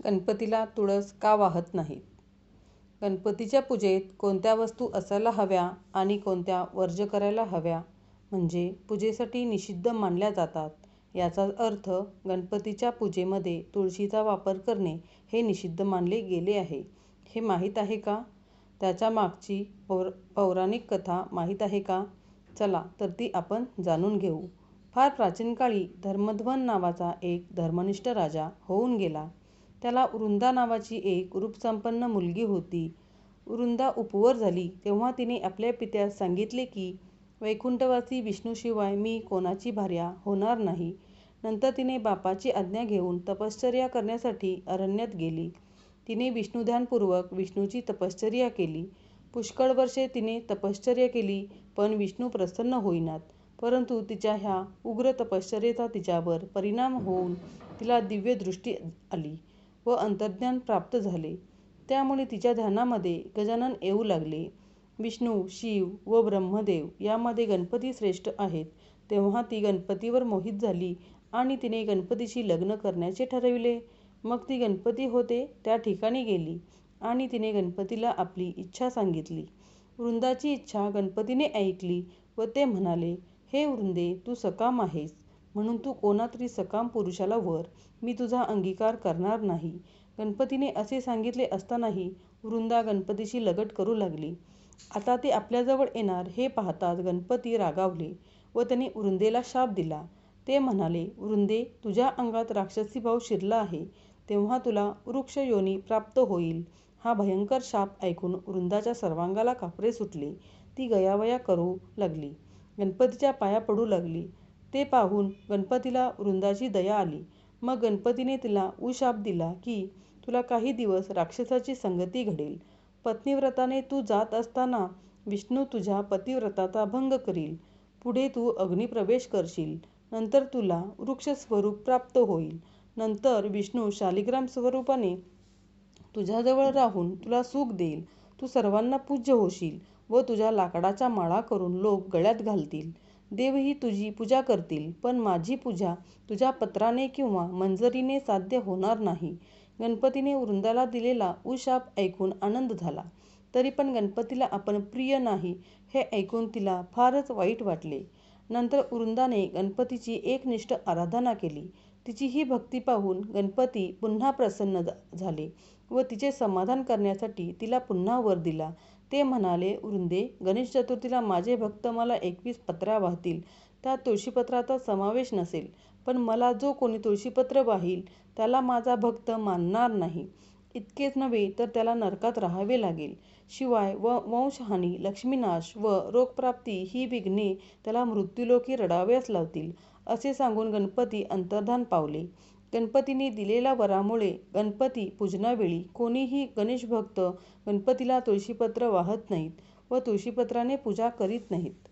गणपतीला तुळस का वाहत नाहीत? गणपतीच्या पूजेत कोणत्या वस्तू असायला हव्या आणि कोणत्या वर्ज्य करायला हव्या म्हणजे पूजेसाठी निषिद्ध मानल्या जातात याचा अर्थ गणपतीच्या पूजेमध्ये तुळशीचा वापर करणे हे निषिद्ध मानले गेले आहे हे माहीत आहे का? त्याच्या मागची पौर पौराणिक कथा माहीत आहे का? चला तर ती आपण जाणून घेऊ. फार प्राचीन काळी धर्मध्वन नावाचा एक धर्मनिष्ठ राजा होऊन गेला. त्याला वृंदा नावाची एक रूपसंपन्न मुलगी होती. वृंदा उपवर झाली तेव्हा तिने आपल्या पित्यास सांगितले की वैकुंठवासी विष्णूशिवाय मी कोणाची भार्या होणार नाही. नंतर तिने बापाची आज्ञा घेऊन तपश्चर्या करण्यासाठी अरण्यात गेली. तिने विष्णुध्यानपूर्वक विष्णूची तपश्चर्या केली. पुष्कळ वर्षे तिने तपश्चर्या केली पण विष्णू प्रसन्न होईनात. परंतु तिच्या ह्या उग्र तपश्चर्येचा तिच्यावर परिणाम होऊन तिला दिव्य दृष्टी आली व अंतर्ज्ञान प्राप्त झाले. त्यामुळे तिच्या ध्यानामध्ये गजानन येऊ लागले. विष्णू, शिव व ब्रह्मदेव यामध्ये गणपती श्रेष्ठ आहेत. तेव्हा ती गणपतीवर मोहित झाली आणि तिने गणपतीशी लग्न करण्याचे ठरविले. मग ती गणपती होते त्या ठिकाणी गेली आणि तिने गणपतीला आपली इच्छा सांगितली. वृंदाची इच्छा गणपतीने ऐकली व ते म्हणाले, हे वृंदे तू सकाम आहेस म्हणून तू कोणातरी सकाम पुरुषाला वर, मी तुझा अंगीकार करणार नाही. गणपतीने असे सांगितले असतानाही वृंदा गणपतीशी लगट करू लागली. आता ते आपल्याजवळ येणार हे पाहताच गणपती रागावले व त्याने वृंदेला शाप दिला. ते म्हणाले, वृंदे तुझ्या अंगात राक्षसी भाव शिरला आहे तेव्हा तुला वृक्षयोनी प्राप्त होईल. हा भयंकर शाप ऐकून वृंदाच्या सर्वांगाला कापरे सुटले. ती गयावया करू लागली. गणपतीच्या पाया पडू लागली. ते पाहून गणपतीला वृंदाची दया आली. मग गणपतीने तिला उशाप दिला की तुला काही दिवस राक्षसाची संगती घडेल. पत्नीव्रताने तू जात असताना विष्णू तुझ्या पतिव्रताचा भंग करील. पुढे तू अग्निप्रवेश करशील. नंतर तुला वृक्षस्वरूप प्राप्त होईल. नंतर विष्णू शालिग्राम स्वरूपाने तुझ्याजवळ राहून तुला सुख देईल. तू सर्वांना पूज्य होशील व तुझ्या लाकडाच्या माळा करून लोक गळ्यात घालतील. देवही तुझी पूजा करतील पण माझी पूजा तुझ्या पत्राने किंवा मंजरीने साध्य होणार नाही. गणपतीने वृंदाला दिलेला उशाप ऐकून आनंद झाला. तरी पण गणपतीला आपण प्रिय नाही हे ऐकून तिला फारच वाईट वाटले. नंतर वृंदाने गणपतीची एकनिष्ठ आराधना केली. तिची ही भक्ती पाहून गणपती पुन्हा प्रसन्न झाले व तिचे समाधान करण्यासाठी तिला पुन्हा वर दिला. ते म्हणाले, वृंदे गणेश चतुर्थीला माझे भक्त मला एकवीस पत्रा वाहतील त्या तुळशीपत्राचा समावेश नसेल. पण मला जो कोणी तुळशीपत्र वाहील त्याला माझा भक्त मानणार नाही. इतकेच नव्हे तर त्याला नरकात राहावे लागेल. शिवाय व वंशहानी, लक्ष्मीनाश व रोगप्राप्ती ही विघ्ने त्याला मृत्युलोकी रडाव्यास लावतील. असे सांगून गणपती अंतर्धान पावले. गणपतीने दिलेल्या वरामुळे गणपती पूजनावेळी कोणीही गणेशभक्त गणपतीला तुळशीपत्र वाहत नाहीत व तुळशीपत्राने पूजा करीत नाहीत.